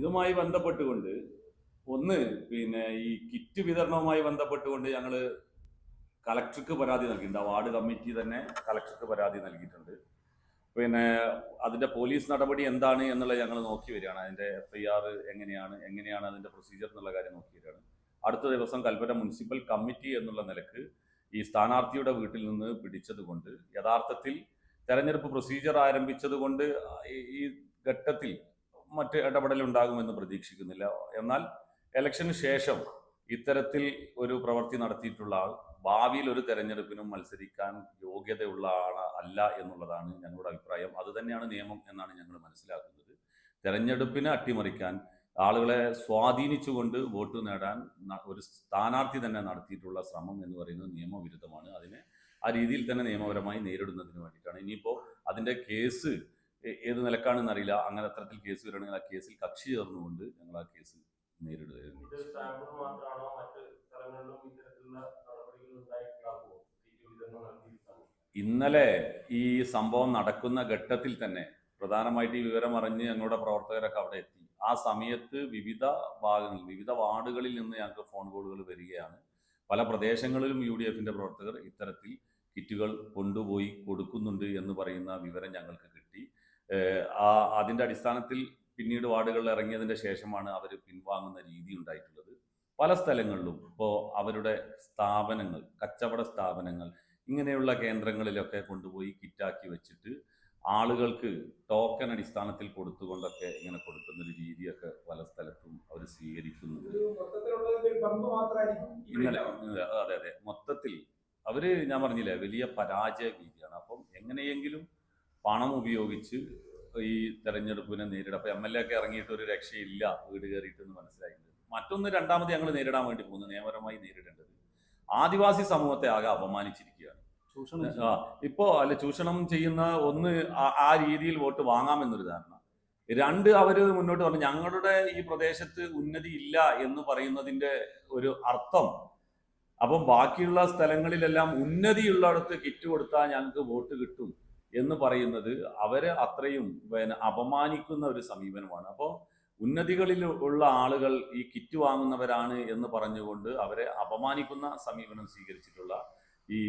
ഇതുമായി ബന്ധപ്പെട്ടുകൊണ്ട് ഒന്ന് പിന്നെ ഈ കിറ്റ് വിതരണവുമായി ബന്ധപ്പെട്ടുകൊണ്ട് ഞങ്ങൾ കളക്ടർക്ക് പരാതി നൽകിയിട്ടുണ്ട്. ആ വാർഡ് കമ്മിറ്റി തന്നെ കളക്ടർക്ക് പരാതി നൽകിയിട്ടുണ്ട്. പിന്നെ അതിന്റെ പോലീസ് നടപടി എന്താണ് എന്നുള്ളത് ഞങ്ങൾ നോക്കി വരികയാണ്. അതിന്റെ എഫ് ഐ ആർ എങ്ങനെയാണ് എങ്ങനെയാണ് അതിന്റെ പ്രൊസീജിയർ എന്നുള്ള കാര്യം നോക്കി വരികയാണ്. അടുത്ത ദിവസം കൽപ്പറ്റ മുനിസിപ്പൽ കമ്മിറ്റി എന്നുള്ള നിലയ്ക്ക് ഈ സ്ഥാനാർത്ഥിയുടെ വീട്ടിൽ നിന്ന് പിടിച്ചതുകൊണ്ട് യഥാർത്ഥത്തിൽ തെരഞ്ഞെടുപ്പ് പ്രൊസീജിയർ ആരംഭിച്ചതുകൊണ്ട് ഈ ഘട്ടത്തിൽ മറ്റ് ഇടപെടൽ ഉണ്ടാകുമെന്ന് പ്രതീക്ഷിക്കുന്നില്ല. എന്നാൽ ഇലക്ഷന് ശേഷം ഇത്തരത്തിൽ ഒരു പ്രവൃത്തി നടത്തിയിട്ടുള്ള ആൾ ഭാവിയിൽ ഒരു തെരഞ്ഞെടുപ്പിനും മത്സരിക്കാൻ യോഗ്യതയുള്ള ആൾ അല്ല എന്നുള്ളതാണ് ഞങ്ങളുടെ അഭിപ്രായം. അത് തന്നെയാണ് നിയമം എന്നാണ് ഞങ്ങൾ മനസ്സിലാക്കുന്നത്. തെരഞ്ഞെടുപ്പിനെ അട്ടിമറിക്കാൻ ആളുകളെ സ്വാധീനിച്ചുകൊണ്ട് വോട്ട് നേടാൻ ഒരു സ്ഥാനാർത്ഥി തന്നെ നടത്തിയിട്ടുള്ള ശ്രമം എന്ന് പറയുന്നത് നിയമവിരുദ്ധമാണ്. അതിനെ ആ രീതിയിൽ തന്നെ നിയമപരമായി നേരിടുന്നതിന് വേണ്ടിയിട്ടാണ്. ഇനിയിപ്പോൾ അതിന്റെ കേസ് ഏത് നിലക്കാണെന്ന് അറിയില്ല. അങ്ങനെ അത്തരത്തിൽ കേസ് വരികയാണെങ്കിൽ ആ കേസിൽ കക്ഷി ചേർന്നുകൊണ്ട് ഞങ്ങൾ ആ കേസ് നേരിടുകയായിരുന്നു. ഇന്നലെ ഈ സംഭവം നടക്കുന്ന ഘട്ടത്തിൽ തന്നെ പ്രധാനമായിട്ട് ഈ വിവരം അറിഞ്ഞ് ഞങ്ങളുടെ പ്രവർത്തകരൊക്കെ അവിടെ എത്തി. ആ സമയത്ത് വിവിധ ഭാഗങ്ങളിൽ വിവിധ വാർഡുകളിൽ നിന്ന് ഞങ്ങൾക്ക് ഫോൺ കോളുകൾ വരികയാണ്. പല പ്രദേശങ്ങളിലും യു ഡി എഫിന്റെ പ്രവർത്തകർ ഇത്തരത്തിൽ കിറ്റുകൾ കൊണ്ടുപോയി കൊടുക്കുന്നുണ്ട് എന്ന് പറയുന്ന വിവരം ഞങ്ങൾക്ക് കിട്ടി. ആ അതിന്റെ അടിസ്ഥാനത്തിൽ പിന്നീട് വാർഡുകളിൽ ഇറങ്ങിയതിന്റെ ശേഷമാണ് അവർ പിൻവാങ്ങുന്ന രീതി ഉണ്ടായിട്ടുള്ളത്. പല സ്ഥലങ്ങളിലും ഇപ്പോൾ അവരുടെ സ്ഥാപനങ്ങൾ കച്ചവട സ്ഥാപനങ്ങൾ ഇങ്ങനെയുള്ള കേന്ദ്രങ്ങളിലൊക്കെ കൊണ്ടുപോയി കിറ്റാക്കി വെച്ചിട്ട് ആളുകൾക്ക് ടോക്കൺ അടിസ്ഥാനത്തിൽ കൊടുത്തുകൊണ്ടൊക്കെ ഇങ്ങനെ കൊടുക്കുന്ന ഒരു രീതിയൊക്കെ പല സ്ഥലത്തും അവർ സ്വീകരിക്കുന്നുണ്ട്. ഇന്നലെ ഇന്നലെ, അതെ അതെ. മൊത്തത്തിൽ അവർ ഞാൻ പറഞ്ഞില്ലേ വലിയ പരാജയ ഭീതിയാണ്. അപ്പം എങ്ങനെയെങ്കിലും പണം ഉപയോഗിച്ച് ഈ തെരഞ്ഞെടുപ്പിനെ നേരിടാം. അപ്പൊ എം എൽ എ ഒക്കെ ഇറങ്ങിയിട്ട് ഒരു രക്ഷയില്ല വീട് കയറിയിട്ട് എന്ന് മനസ്സിലായിട്ടുണ്ട്. മറ്റൊന്ന് രണ്ടാമത് ഞങ്ങൾ നേരിടാൻ വേണ്ടി പോകുന്നു നിയമപരമായി നേരിടേണ്ടത്. ആദിവാസി സമൂഹത്തെ ആകെ അപമാനിച്ചിരിക്കുകയാണ്. ആ, ഇപ്പോ അല്ല ചൂഷണം ചെയ്യുന്ന ഒന്ന് ആ- ആ രീതിയിൽ വോട്ട് വാങ്ങാമെന്നൊരു ധാരണ. രണ്ട് അവർ മുന്നോട്ട് പറഞ്ഞു ഞങ്ങളുടെ ഈ പ്രദേശത്ത് ഉന്നതി ഇല്ല എന്ന് പറയുന്നതിന്റെ ഒരു അർത്ഥം. അപ്പം ബാക്കിയുള്ള സ്ഥലങ്ങളിലെല്ലാം ഉന്നതിയുള്ളിടത്ത് കിറ്റ് കൊടുത്താൽ ഞങ്ങൾക്ക് വോട്ട് കിട്ടും. എന്ന് പറയുന്നത് അവരെ അത്രയും പിന്നെ അപമാനിക്കുന്ന ഒരു സമീപനമാണ്. അപ്പോൾ ഉന്നതികളിൽ ഉള്ള ആളുകൾ ഈ കിറ്റ് വാങ്ങുന്നവരാണ് എന്ന് പറഞ്ഞുകൊണ്ട് അവരെ അപമാനിക്കുന്ന സമീപനം സ്വീകരിച്ചിട്ടുള്ള ഈ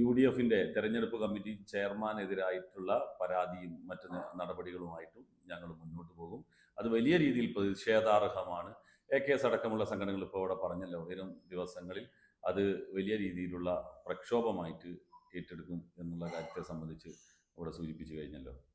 യു ഡി എഫിന്റെ തെരഞ്ഞെടുപ്പ് കമ്മിറ്റി ചെയർമാനെതിരായിട്ടുള്ള പരാതിയും മറ്റ് നടപടികളുമായിട്ടും ഞങ്ങൾ മുന്നോട്ട് പോകും. അത് വലിയ രീതിയിൽ പ്രതിഷേധാർഹമാണ്. എ കെ എസ് അടക്കമുള്ള സംഘടനകൾ ഇപ്പോൾ ഇവിടെ പറഞ്ഞല്ലോ വരും ദിവസങ്ങളിൽ അത് വലിയ രീതിയിലുള്ള പ്രക്ഷോഭമായിട്ട് ഏറ്റെടുക്കും എന്നുള്ള കാര്യത്തെ സംബന്ധിച്ച് ഇവിടെ സൂചിപ്പിച്ചു കഴിഞ്ഞല്ലോ.